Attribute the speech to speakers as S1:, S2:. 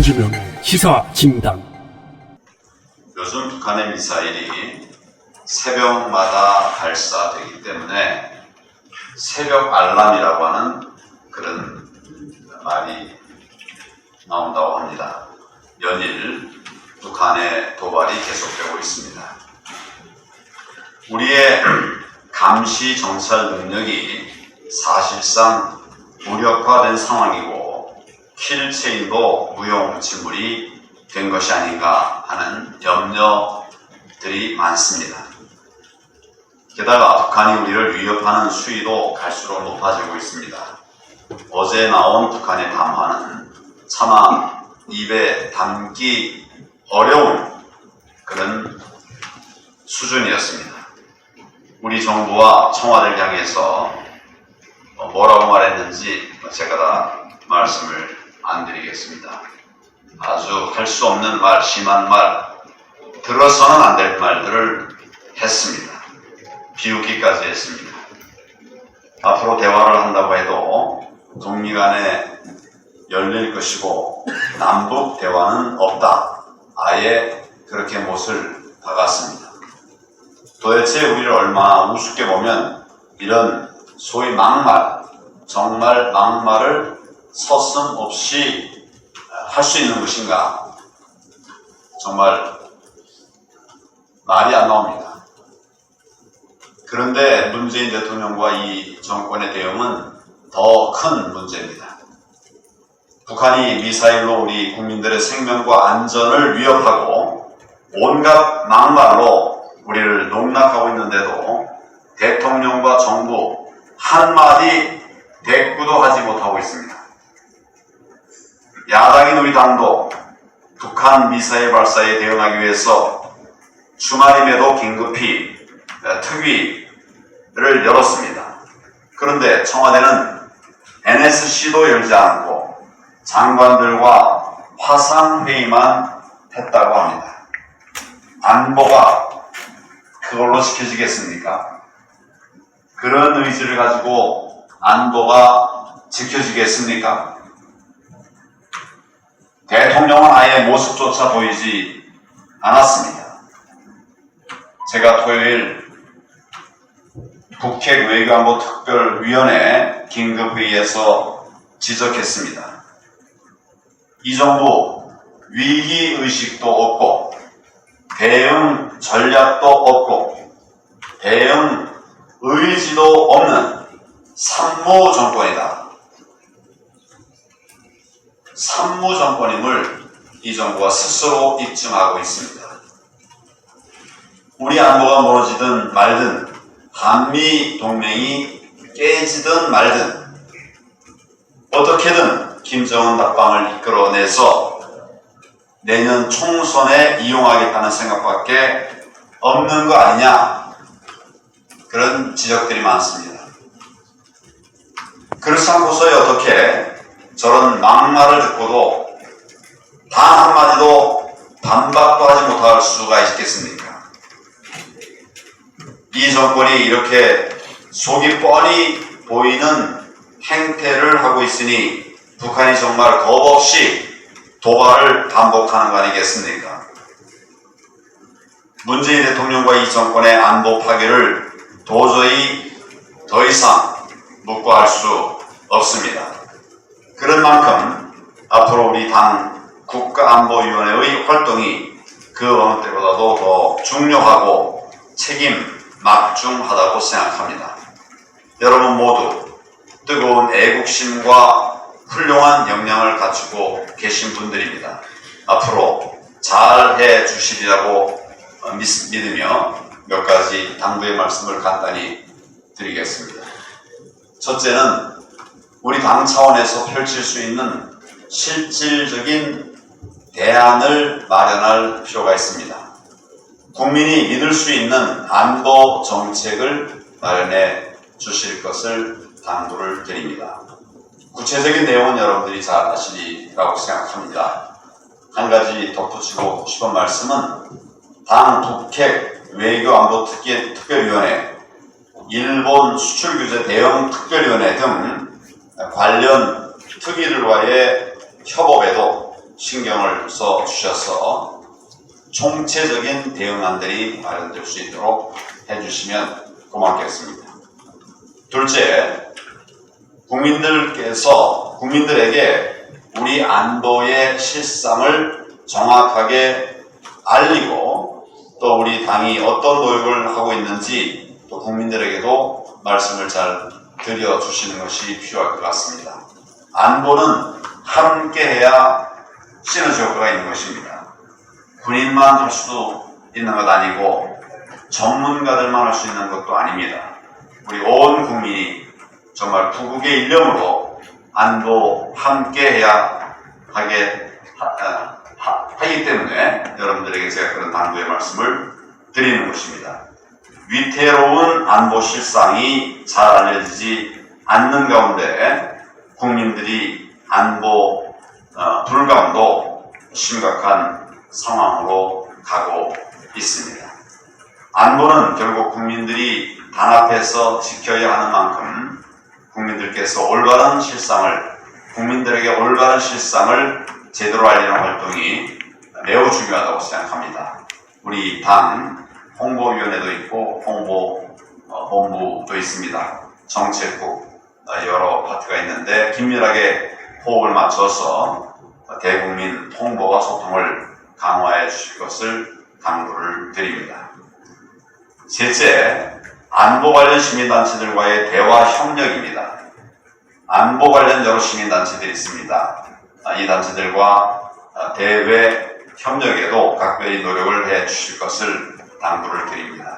S1: 김준영의 시사 진단.
S2: 요즘 북한의 미사일이 새벽마다 발사되기 때문에 새벽 알람이라고 하는 그런 말이 나온다고 합니다. 연일 북한의 도발이 계속되고 있습니다. 우리의 감시 정찰 능력이 사실상 무력화된 상황이고 킬체인도 무용지물이 된 것이 아닌가 하는 염려들이 많습니다. 게다가 북한이 우리를 위협하는 수위도 갈수록 높아지고 있습니다. 어제 나온 북한의 담화는 차마 입에 담기 어려운 그런 수준이었습니다. 우리 정부와 청와대를 향해서 어, 뭐라고 말했는지 제가 다 말씀을 안 드리겠습니다. 아주 할 수 없는 말, 심한 말, 들어서는 안 될 말들을 했습니다. 비웃기까지 했습니다. 앞으로 대화를 한다고 해도 북미 간에 열릴 것이고 남북 대화는 없다. 아예 그렇게 못을 박았습니다. 도대체 우리를 얼마나 우습게 보면 이런 소위 막말, 정말 막말을 서슴 없이 할 수 있는 것인가? 정말 말이 안 나옵니다. 그런데 문재인 대통령과 이 정권의 대응은 더 큰 문제입니다. 북한이 미사일로 우리 국민들의 생명과 안전을 위협하고 온갖 막말로 우리를 농락하고 있는데도 대통령과 정부 한마디 대꾸도 하지 못하고 있습니다. 야당인 우리 당도 북한 미사일 발사에 대응하기 위해서 주말임에도 긴급히 특위를 열었습니다. 그런데 청와대는 NSC도 열지 않고 장관들과 화상회의만 했다고 합니다. 안보가 그걸로 지켜지겠습니까? 그런 의지를 가지고 안보가 지켜지겠습니까? 대통령은 아예 모습조차 보이지 않았습니다. 제가 토요일 북핵 외교안보 특별위원회 긴급회의에서 지적했습니다. 이 정부 위기 의식도 없고 대응 전략도 없고 대응 의지도 없는 산모 정권이다. 산무 정권임을 이 정부가 스스로 입증하고 있습니다. 우리 안보가 무너지든 말든 한미 동맹이 깨지든 말든 어떻게든 김정은 답방을 이끌어내서 내년 총선에 이용하겠다는 생각밖에 없는 거 아니냐 그런 지적들이 많습니다. 그렇지 않고서야 어떻게 저런 막말을 듣고도 단 한마디도 반박도 하지 못할 수가 있겠습니까? 이 정권이 이렇게 속이 뻔히 보이는 행태를 하고 있으니 북한이 정말 겁 없이 도발을 반복하는 거 아니겠습니까? 문재인 대통령과 이 정권의 안보 파괴를 도저히 더 이상 묵고할 수 없습니다. 그런 만큼 앞으로 우리 당 국가안보위원회의 활동이 그 어느 때보다도 더 중요하고 책임 막중하다고 생각합니다. 여러분 모두 뜨거운 애국심과 훌륭한 역량을 갖추고 계신 분들입니다. 앞으로 잘 해 주시리라고 믿, 믿으며 몇 가지 당부의 말씀을 간단히 드리겠습니다. 첫째는 우리 당 차원에서 펼칠 수 있는 실질적인 대안을 마련할 필요가 있습니다. 국민이 믿을 수 있는 안보 정책을 마련해 주실 것을 당부를 드립니다. 구체적인 내용은 여러분들이 잘 아시리라고 생각합니다. 한 가지 덧붙이고 싶은 말씀은 당 북핵 외교안보 특기, 특별위원회, 일본 수출규제 대응 특별위원회 등 관련 특위들과의 협업에도 신경을 써 주셔서 총체적인 대응안들이 마련될 수 있도록 해주시면 고맙겠습니다. 둘째, 국민들께서 국민들에게 우리 안보의 실상을 정확하게 알리고 또 우리 당이 어떤 노력을 하고 있는지 또 국민들에게도 말씀을 잘 드려 주시는 것이 필요할 것 같습니다. 안보는 함께 해야 시너지 효과가 있는 것입니다. 군인만 할 수도 있는 것 아니고 전문가들만 할 수 있는 것도 아닙니다. 우리 온 국민이 정말 부국의 일념으로 안보 함께 해야 하게 하, 하, 하기 때문에 여러분들에게 제가 그런 당부의 말씀을 드리는 것입니다. 위태로운 안보 실상이 잘 알려지지 않는 가운데 국민들이 안보 어, 불감도 심각한 상황으로 가고 있습니다. 안보는 결국 국민들이 단합해서 지켜야 하는 만큼 국민들께서 올바른 실상을 국민들에게 올바른 실상을 제대로 알리는 활동이 매우 중요하다고 생각합니다. 우리 당 홍보위원회도 있고 홍보 어, 본부도 있습니다. 정책국 어, 여러 파트가 있는데 긴밀하게 호흡을 맞춰서 어, 대국민 홍보와 소통을 강화해 주실 것을 당부를 드립니다. 셋째, 안보 관련 시민단체들과의 대화 협력입니다. 안보 관련 여러 시민단체들이 있습니다. 아, 이 단체들과 아, 대외 협력에도 각별히 노력을 해 주실 것을 당부를 드립니다.